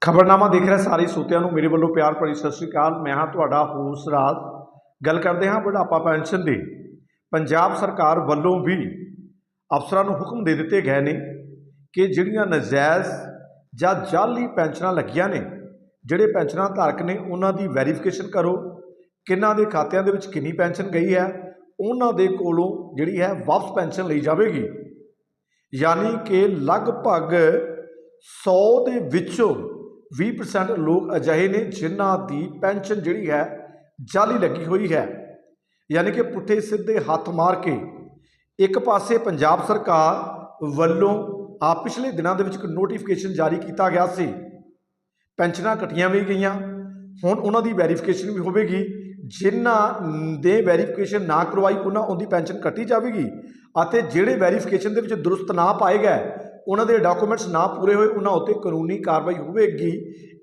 ਖਬਰਨਾਮਾ ਦੇਖ ਰਹੇ ਸਾਰੇ ਸੋਤਿਆਂ ਨੂੰ, ਮੇਰੇ ਵੱਲੋਂ ਪਿਆਰ ਭਰੀ ਸਤਿ ਸ੍ਰੀ ਅਕਾਲ। ਮੈਂ ਹਾਂ ਤੁਹਾਡਾ ਹੋਸ ਰਾਜ। ਗੱਲ ਕਰਦੇ ਹਾਂ ਬੁਢਾਪਾ ਪੈਨਸ਼ਨ ਦੀ। ਪੰਜਾਬ ਸਰਕਾਰ ਵੱਲੋਂ ਵੀ ਅਫਸਰਾਂ ਨੂੰ ਹੁਕਮ ਦੇ ਦਿੱਤੇ ਗਏ ਨੇ ਕਿ ਜਿਹੜੀਆਂ ਨਜਾਇਜ਼ ਜਾਂ ਜਾਲੀ ਪੈਨਸ਼ਨਾਂ ਲੱਗੀਆਂ ਨੇ, ਜਿਹੜੇ ਪੈਨਸ਼ਨਾਂ ਧਾਰਕ ਨੇ, ਉਹਨਾਂ ਦੀ ਵੈਰੀਫਿਕੇਸ਼ਨ ਕਰੋ। ਕਿੰਨਾਂ ਦੇ ਖਾਤਿਆਂ ਦੇ ਵਿੱਚ ਕਿੰਨੀ ਪੈਨਸ਼ਨ ਗਈ ਹੈ, ਉਹਨਾਂ ਦੇ ਕੋਲੋਂ ਜਿਹੜੀ ਹੈ ਵਾਪਸ ਪੈਨਸ਼ਨ ਲਈ ਜਾਵੇਗੀ। ਯਾਨੀ ਕਿ ਲਗਭਗ 100 ਦੇ ਵਿੱਚੋਂ 20% ਲੋਕ ਅਜਿਹੇ ਨੇ ਜਿਨ੍ਹਾਂ ਦੀ ਪੈਨਸ਼ਨ ਜਿਹੜੀ ਹੈ ਜਾਲੀ ਲੱਗੀ ਹੋਈ ਹੈ। ਯਾਨੀ ਕਿ ਪੁੱਠੇ ਸਿੱਧੇ ਹੱਥ ਮਾਰ ਕੇ ਇੱਕ ਪਾਸੇ ਪੰਜਾਬ ਸਰਕਾਰ ਵੱਲੋਂ ਆ ਪਿਛਲੇ ਦਿਨਾਂ ਦੇ ਵਿੱਚ ਇੱਕ ਨੋਟੀਫਿਕੇਸ਼ਨ ਜਾਰੀ ਕੀਤਾ ਗਿਆ ਸੀ। ਪੈਨਸ਼ਨਾਂ ਕੱਟੀਆਂ ਵੀ ਗਈਆਂ। ਹੁਣ ਉਹਨਾਂ ਦੀ ਵੈਰੀਫਿਕੇਸ਼ਨ ਵੀ ਹੋਵੇਗੀ। ਜਿਨ੍ਹਾਂ ਦੇ ਵੈਰੀਫਿਕੇਸ਼ਨ ਨਾ ਕਰਵਾਈ, ਉਹਨਾਂ ਉਹਦੀ ਪੈਨਸ਼ਨ ਕੱਟੀ ਜਾਵੇਗੀ ਅਤੇ ਜਿਹੜੇ ਵੈਰੀਫਿਕੇਸ਼ਨ ਦੇ ਵਿੱਚ ਦਰੁਸਤ ਨਾ ਪਾਏ ਗਏ ਉਹਨਾਂ ਦੇ ਡਾਕੂਮੈਂਟਸ ਨਾ ਪੂਰੇ ਹੋਏ, ਉਹਨਾਂ ਉੱਤੇ ਕਾਨੂੰਨੀ ਕਾਰਵਾਈ ਹੋਵੇਗੀ।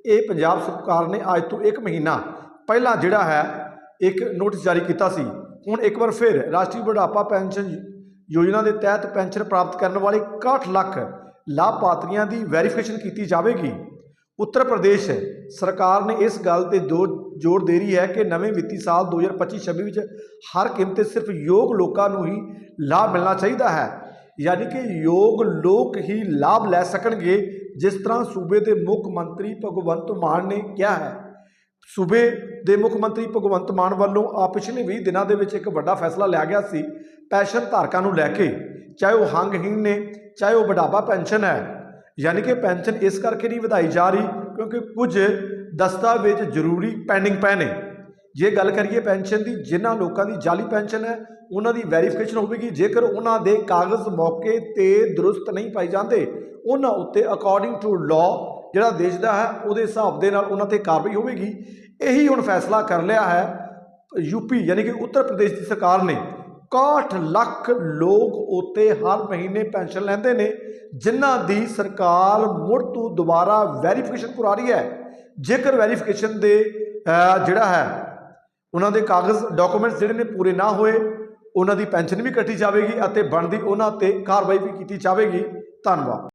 ਇਹ ਪੰਜਾਬ ਸਰਕਾਰ ਨੇ ਅੱਜ ਤੋਂ 1 ਮਹੀਨਾ ਪਹਿਲਾਂ ਜਿਹੜਾ ਹੈ, ਇੱਕ ਨੋਟਿਸ ਜਾਰੀ ਕੀਤਾ ਸੀ। ਹੁਣ ਇੱਕ ਵਾਰ ਫਿਰ ਰਾਸ਼ਟਰੀ ਬੁਢਾਪਾ ਪੈਨਸ਼ਨ ਯੋਜਨਾ ਦੇ ਤਹਿਤ ਪੈਨਸ਼ਨ ਪ੍ਰਾਪਤ ਕਰਨ ਵਾਲੇ 61 ਲੱਖ ਲਾਭਪਾਤਰੀਆਂ ਦੀ ਵੈਰੀਫਿਕੇਸ਼ਨ ਕੀਤੀ ਜਾਵੇਗੀ। ਉੱਤਰ ਪ੍ਰਦੇਸ਼ ਸਰਕਾਰ ਨੇ ਇਸ ਗੱਲ ਤੇ ਦੋ ਜ਼ੋਰ ਦੇ ਰਹੀ ਹੈ ਕਿ ਨਵੇਂ ਵਿੱਤੀ ਸਾਲ 2025-26 ਵਿੱਚ ਹਰ ਕੀਮਤ ਤੇ ਸਿਰਫ ਯੋਗ ਲੋਕਾਂ ਨੂੰ ਹੀ ਲਾਭ ਮਿਲਣਾ ਚਾਹੀਦਾ ਹੈ। ਯਾਨੀ ਕਿ ਯੋਗ ਲੋਕ ਹੀ ਲਾਭ ਲੈ ਸਕਣਗੇ, ਜਿਸ ਤਰ੍ਹਾਂ ਸੂਬੇ ਦੇ ਮੁੱਖ ਮੰਤਰੀ ਭਗਵੰਤ ਮਾਨ ਨੇ ਕਿਹਾ ਹੈ। ਸੂਬੇ ਦੇ ਮੁੱਖ ਮੰਤਰੀ ਭਗਵੰਤ ਮਾਨ ਵੱਲੋਂ ਆ ਪਿਛਲੇ 20 ਦਿਨਾਂ ਦੇ ਵਿੱਚ ਇੱਕ ਵੱਡਾ ਫੈਸਲਾ ਲਿਆ ਗਿਆ ਸੀ, ਪੈਨਸ਼ਨ ਧਾਰਕਾਂ ਨੂੰ ਲੈ ਕੇ। ਚਾਹੇ ਉਹ ਹੰਗਹੀਣ ਨੇ, ਚਾਹੇ ਉਹ ਬੁਢਾਪਾ ਪੈਨਸ਼ਨ ਹੈ। ਯਾਨੀ ਕਿ ਪੈਨਸ਼ਨ ਇਸ ਕਰਕੇ ਨਹੀਂ ਵਧਾਈ ਜਾ ਰਹੀ, ਕਿਉਂਕਿ ਕੁਝ ਦਸਤਾਵੇਜ਼ ਜ਼ਰੂਰੀ ਪੈਂਡਿੰਗ ਪਏ ਨੇ। ਜੇ ਗੱਲ ਕਰੀਏ ਪੈਨਸ਼ਨ ਦੀ, ਜਿਨ੍ਹਾਂ ਲੋਕਾਂ ਦੀ ਜਾਲੀ ਪੈਨਸ਼ਨ ਹੈ, ਉਹਨਾਂ ਦੀ ਵੈਰੀਫਿਕੇਸ਼ਨ ਹੋਵੇਗੀ। ਜੇਕਰ ਉਹਨਾਂ ਦੇ ਕਾਗਜ਼ ਮੌਕੇ ਤੇ ਦਰੁਸਤ ਨਹੀਂ ਪਾਈ ਜਾਂਦੇ, ਉਹਨਾਂ ਉੱਤੇ ਅਕੋਰਡਿੰਗ ਟੂ ਲਾਅ ਜਿਹੜਾ ਦੇਸ਼ ਦਾ ਹੈ, ਉਹਦੇ ਹਿਸਾਬ ਦੇ ਨਾਲ ਉਹਨਾਂ ਤੇ ਕਾਰਵਾਈ ਹੋਵੇਗੀ। ਇਹੀ ਹੁਣ ਫੈਸਲਾ ਕਰ ਲਿਆ ਹੈ ਯੂਪੀ ਯਾਨੀ ਕਿ ਉੱਤਰ ਪ੍ਰਦੇਸ਼ ਦੀ ਸਰਕਾਰ ਨੇ। 61 ਲੱਖ ਲੋਕ ਉੱਤੇ ਹਰ ਮਹੀਨੇ ਪੈਨਸ਼ਨ ਲੈਂਦੇ ਨੇ, ਜਿਨ੍ਹਾਂ ਦੀ ਸਰਕਾਰ ਮੁੜ ਤੋਂ ਦੁਬਾਰਾ ਵੈਰੀਫਿਕੇਸ਼ਨ ਕਰਾ ਰਹੀ ਹੈ। ਜੇਕਰ ਵੈਰੀਫਿਕੇਸ਼ਨ ਦੇ ਜਿਹੜਾ ਹੈ ਉਹਨਾਂ ਦੇ ਕਾਗਜ਼ ਡਾਕੂਮੈਂਟਸ ਜਿਹੜੇ ਨੇ ਪੂਰੇ ਨਾ ਹੋਏ, ਉਹਨਾਂ ਦੀ ਪੈਨਸ਼ਨ ਵੀ ਕੱਟੀ ਜਾਵੇਗੀ ਅਤੇ ਬਣਦੀ ਉਹਨਾਂ ਤੇ ਕਾਰਵਾਈ ਵੀ ਕੀਤੀ ਜਾਵੇਗੀ। ਧੰਨਵਾਦ।